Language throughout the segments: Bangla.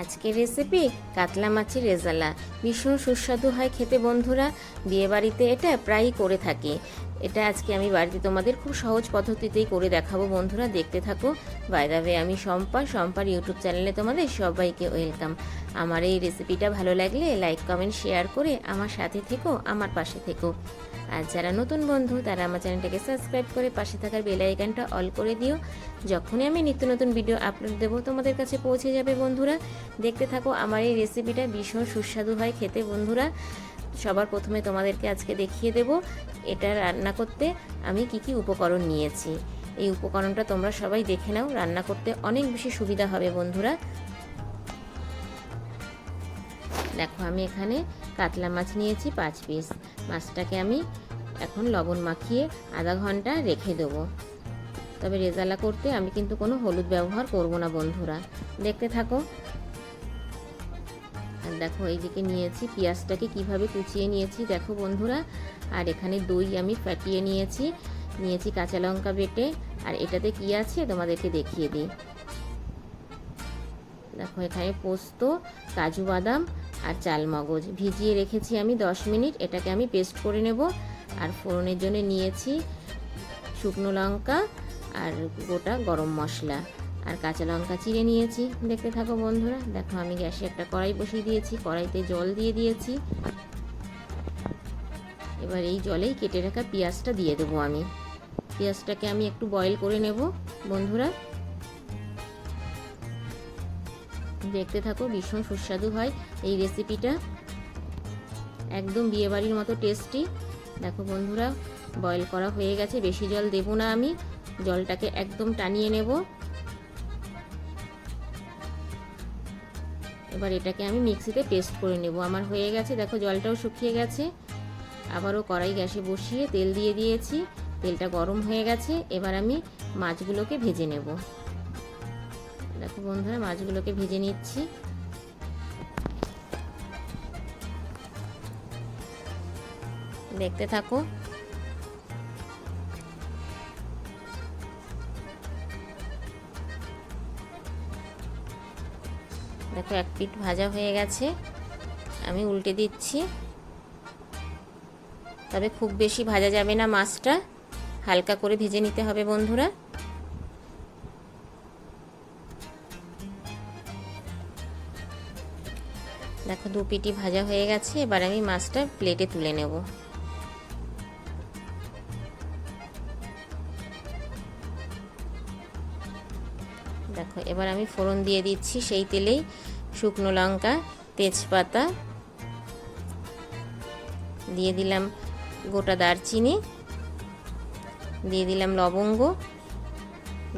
আজকের রেসিপি কাতলা মাছের রেজালা। ভীষণ সুস্বাদু হয় খেতে বন্ধুরা। বিয়েবাড়িতে এটা প্রায়ই করে থাকি। এটা আজকে আমি বাড়িতে তোমাদের খুব সহজ পদ্ধতিতেই করে দেখাবো বন্ধুরা। দেখতে থাকো। বাইদাবে আমি শম্পা। শম্পার ইউটিউব চ্যানেলে তোমাদের সবাইকে ওয়েলকাম আমার এই রেসিপিটা ভালো লাগলে লাইক কমেন্ট শেয়ার করে আমার সাথে থেকো, আমার পাশে থেকো। আর যারা নতুন বন্ধু, তারা আমার চ্যানেলটাকে সাবস্ক্রাইব করে পাশে থাকার বেল আইকনটা অল করে দিও। যখনই আমি নিত্য নতুন ভিডিও আপলোড দেবো, তোমাদের কাছে পৌঁছে যাবে বন্ধুরা। দেখতে থাকো, আমার এই রেসিপিটা ভীষণ সুস্বাদু হয় খেতে বন্ধুরা। সবার প্রথমে তোমাদেরকে আজকে দেখিয়ে দেব, এটা রান্না করতে আমি কি কি উপকরণ নিয়েছি। এই উপকরণটা তোমরা সবাই দেখে নাও, রান্না করতে অনেক বেশি সুবিধা হবে বন্ধুরা। দেখো, আমি এখানে কাতলা মাছ নিয়েছি পাঁচ পিস মাছটাকে আমি এখন লবণ মাখিয়ে আধা ঘণ্টা রেখে দেবো। তবে রেজালা করতে আমি কিন্তু কোনো হলুদ ব্যবহার করব না, বন্ধুরা। দেখতে থাকো। আর দেখো, এইদিকে নিয়েছি পেঁয়াজটাকে কীভাবে কুচিয়ে নিয়েছি। দেখো, বন্ধুরা, আর এখানে দই আমি ফাটিয়ে নিয়েছি। নিয়েছি কাঁচা লঙ্কা বেটে। আর এটাতে কি আছে তোমাদেরকে দেখিয়ে দিই। দেখো, এখানে পোস্ত, কাজু বাদাম আর চাল মগজ ভিজিয়ে রেখেছি আমি 10 মিনিট। এটাকে আমি পেস্ট করে নেব। আর ফোড়নের জন্য নিয়েছি শুকনো লঙ্কা আর গোটা গরম মশলা আর কাঁচা লঙ্কা চিড়ে নিয়েছি। দেখতে থাকো বন্ধুরা, দেখো আমি গ্যাসে একটা কড়াই বসিয়ে দিয়েছি, কড়াইতে জল দিয়ে দিয়েছি। এবার এই জলেই কেটে রাখা পেঁয়াজটা দিয়ে দেবো আমি। পেঁয়াজটাকে আমি একটু বয়েল করে নেব, বন্ধুরা। দেখতে থাকো ভীষণ সুস্বাদু হয় এই রেসিপিটা একদম বিয়েবাড়ির মতো টেস্টি দেখো বন্ধুরা বয়েল করা হয়ে গেছে। বেশি জল দেবো না আমি। জলটাকে একদম টানিয়ে নেব। এবার এটাকে আমি মিক্সিতে পেস্ট করে নেব। আমার হয়ে গেছে, দেখো জলটাও শুকিয়ে গেছে। আবারও কড়াই গ্যাসে বসিয়ে তেল দিয়ে দিয়েছি। তেলটা গরম হয়ে গেছে। এবার আমি মাছগুলোকে ভেজে নেব। দেখো বন্ধুরা, মাছগুলোকে ভেজে নিচ্ছি। দেখতে থাকো। দেখো, এক পিঠ ভাজা হয়ে গেছে। আমি উল্টে দিচ্ছি। তবে খুব বেশি ভাজা যাবে না মাছটা। হালকা করে ভেজে নিতে হবে বন্ধুরা। দেখো, দু পিটি ভাজা হয়ে গেছে। এবার আমি মাছটা প্লেটে তুলে নেব। দেখো, এবার আমি ফোড়ন দিয়ে দিচ্ছি সেই তেলেই শুকনো লঙ্কা, তেজপাতা, দিয়ে দিলাম গোটা দারচিনি, দিয়ে দিলাম লবঙ্গ,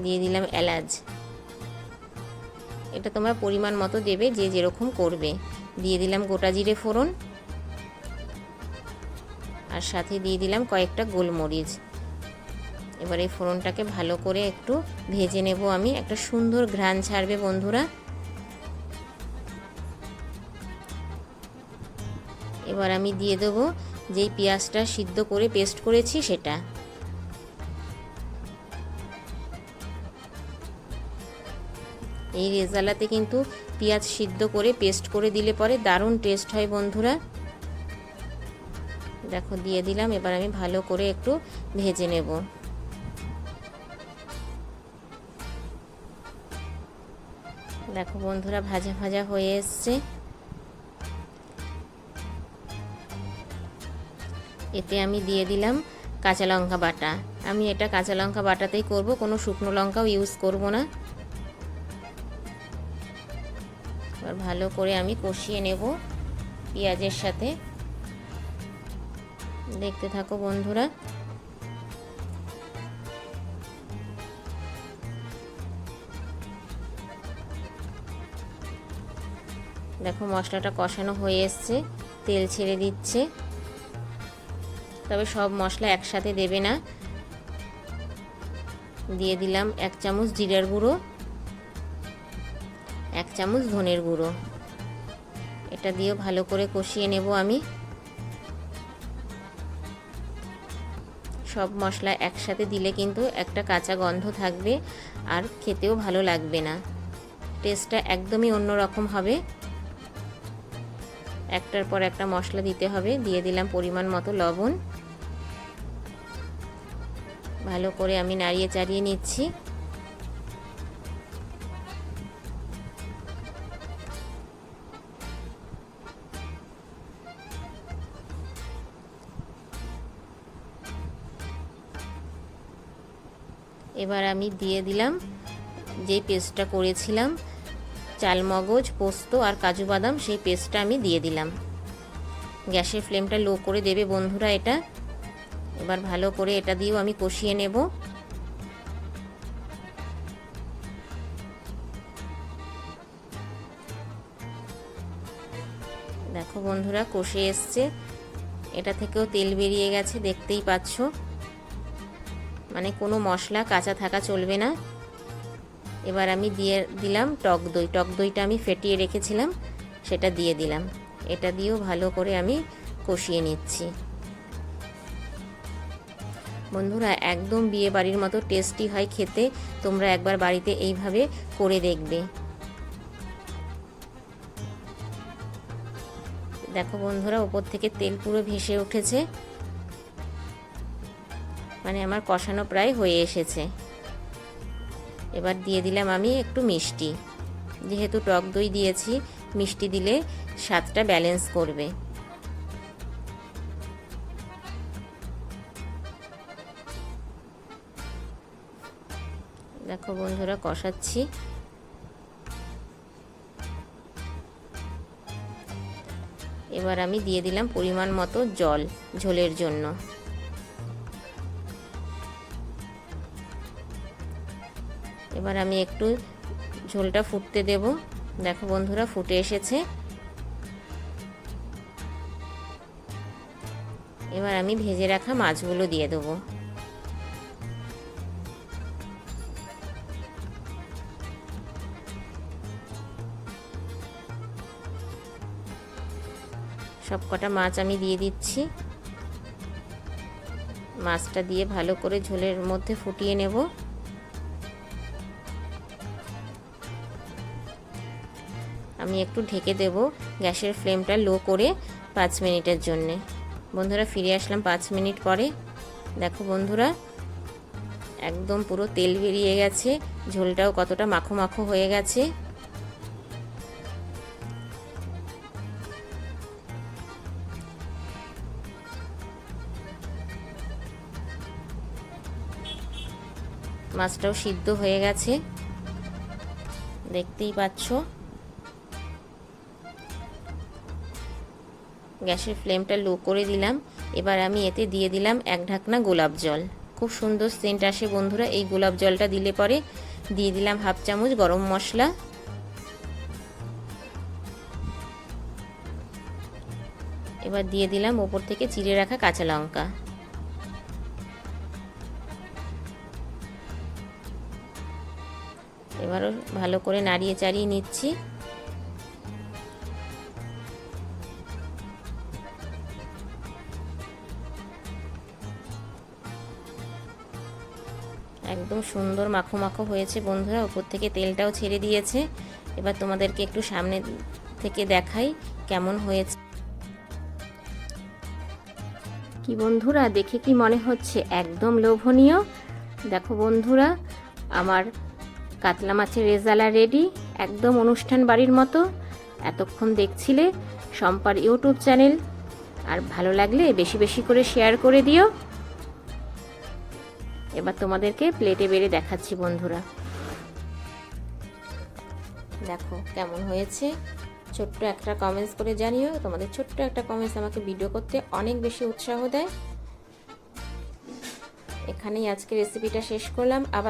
দিয়ে দিলাম এলাচ। এটা তোমরা পরিমাণ মতো দেবে, যে যেরকম করবে। দিয়ে দিলাম গোটা জিরে ফোড়ন, আর সাথে দিয়ে দিলাম কয়েকটা গোলমরিচ। এবার এই ফোড়নটাকে ভালো করে একটু ভেজে নেব আমি। একটা সুন্দর ঘ্রাণ ছাড়বে বন্ধুরা। এবার আমি দিয়ে দেবো যেই পেঁয়াজটা সিদ্ধ করে পেস্ট করেছি সেটা। এই রেজালাতে কিন্তু পেঁয়াজ সিদ্ধ করে পেস্ট করে দিলে পরে দারুণ টেস্ট হয় বন্ধুরা। দেখো, দিয়ে দিলাম, এবার আমি ভালো করে একটু ভেজে নেব। দেখো বন্ধুরা ভাজা ভাজা হয়ে এসছে। এতে আমি দিয়ে দিলাম কাঁচা লঙ্কা বাটা। আমি এটা কাঁচা লঙ্কা বাটাতেই করব, কোনো শুকনো লঙ্কাও ইউজ করব না। এবার ভালো করে আমি কষিয়ে নেব পেঁয়াজের সাথে। দেখতে থাকো বন্ধুরা। দেখো মশলাটা কষানো হয়ে এসছে, তেল ছেড়ে দিচ্ছে। তবে সব মশলা একসাথে দেবে না। দিয়ে দিলাম এক চামচ জিরার গুঁড়ো, এক চামচ ধনের গুঁড়ো। এটা দিয়েও ভালো করে কষিয়ে নেব আমি। সব মশলা একসাথে দিলে কিন্তু একটা কাঁচা গন্ধ থাকবে আর খেতেও ভালো লাগবে না। টেস্টটা একদমই অন্যরকম হবে। একটার পর একটা মশলা দিতে হবে। দিয়ে দিলাম পরিমাণ মতো লবণ। ভালো করে আমি নাড়িয়ে চাড়িয়ে নিচ্ছি। এবার আমি দিয়ে দিলাম যে পেস্টটা করেছিলাম। চালমগজ পোস্ত আর কাজু বাদাম, সেই পেস্টটা আমি দিয়ে দিলাম। গ্যাসের ফ্লেমটা লো করে দেবে বন্ধুরা এটা। এবার ভালো করে এটা দিয়েও আমি কষিয়ে নেব। দেখো বন্ধুরা কষে এসছে। এটা থেকেও তেল বেরিয়ে গেছে, দেখতেই পাচ্ছ। মানে কোনো মশলা কাঁচা থাকা চলবে না। এবার আমি দিয়ে দিলাম টক দই। টক দইটা আমি ফেটিয়ে রেখেছিলাম, সেটা দিয়ে দিলাম। এটা দিয়েও ভালো করে আমি কষিয়ে নিচ্ছি। বন্ধুরা, একদম বিয়ে বাড়ির মতো টেস্টি হয় খেতে। তোমরা একবার বাড়িতে এইভাবে করে দেখবে। দেখো বন্ধুরা, ওপর থেকে তেল পুরো ভেসে উঠেছে। মানে আমার কষানো প্রায় হয়ে এসেছে। এবার দিয়ে দিলাম আমি একটু মিষ্টি। যেহেতু টক দই দিয়েছি, মিষ্টি দিলে স্বাদটা ব্যালেন্স করবে। দেখো বন্ধুরা, কষাচ্ছি। এবার আমি দিয়ে দিলাম পরিমাণ মতো জল ঝোলের জন্য। এবার আমি একটু ঝোলটা ফুটতে দেব। দেখো বন্ধুরা, ফুটে এসেছে। এবার আমি ভেজে রাখা মাছগুলো দিয়ে দেবো। সব কটা মাছ আমি দিয়ে দিচ্ছি। মাছটা দিয়ে ভালো করে ঝোলের মধ্যে ফুটিয়ে নেব। আমি একটু ঢেকে দেব গ্যাসের ফ্লেমটা লো করে পাঁচ মিনিটের জন্যে। বন্ধুরা, ফিরে আসলাম পাঁচ মিনিট পরে। দেখো বন্ধুরা, একদম পুরো তেল বেরিয়ে গেছে, ঝোলটাও কতটা মাখো মাখো হয়ে গেছে। মাছটাও সিদ্ধ হয়ে গেছে। দেখতেই পাচ্ছ? গ্যাসের ফ্লেমটা লো করে দিলাম। এবার আমি এতে দিয়ে দিলাম এক ঢাকনা গোলাপ জল। খুব সুন্দর সেন্ট আসে বন্ধুরা, এই গোলাপ জলটা দিলে পরে দিয়ে দিলাম হাফ চামচ গরম মশলা। এবার দিয়ে দিলাম ওপর থেকে চিড়ে রাখা কাঁচা লঙ্কা। এবারও ভালো করে নাড়িয়ে চাড়িয়ে নিচ্ছি। একদম সুন্দর মাখো মাখো হয়েছে বন্ধুরা। ওপর থেকে তেলটাও ছেড়ে দিয়েছে। এবার তোমাদেরকে একটু সামনে থেকে দেখাই কেমন হয়েছে। কি বন্ধুরা, দেখে কি মনে হচ্ছে? একদম লোভনীয়। দেখো বন্ধুরা, আমার কাতলা মাছের রেজালা রেডি। একদম অনুষ্ঠান বাড়ির মতো। এতক্ষণ দেখছিলে সম্পার ইউটিউব চ্যানেল। আর ভালো লাগলে বেশি বেশি করে শেয়ার করে দিও। এবার তোমাদেরকে প্লেটে বেড়ে দেখাচ্ছি, বন্ধুরা। দেখো কেমন হয়েছে। ছোট্ট একটা কমেন্টস করে জানিও। তোমাদের ছোট্ট একটা কমেন্টস আমাকে ভিডিও করতে অনেক বেশি উৎসাহ দেয়। এখানেই আজকে রেসিপিটা শেষ করলাম। আবার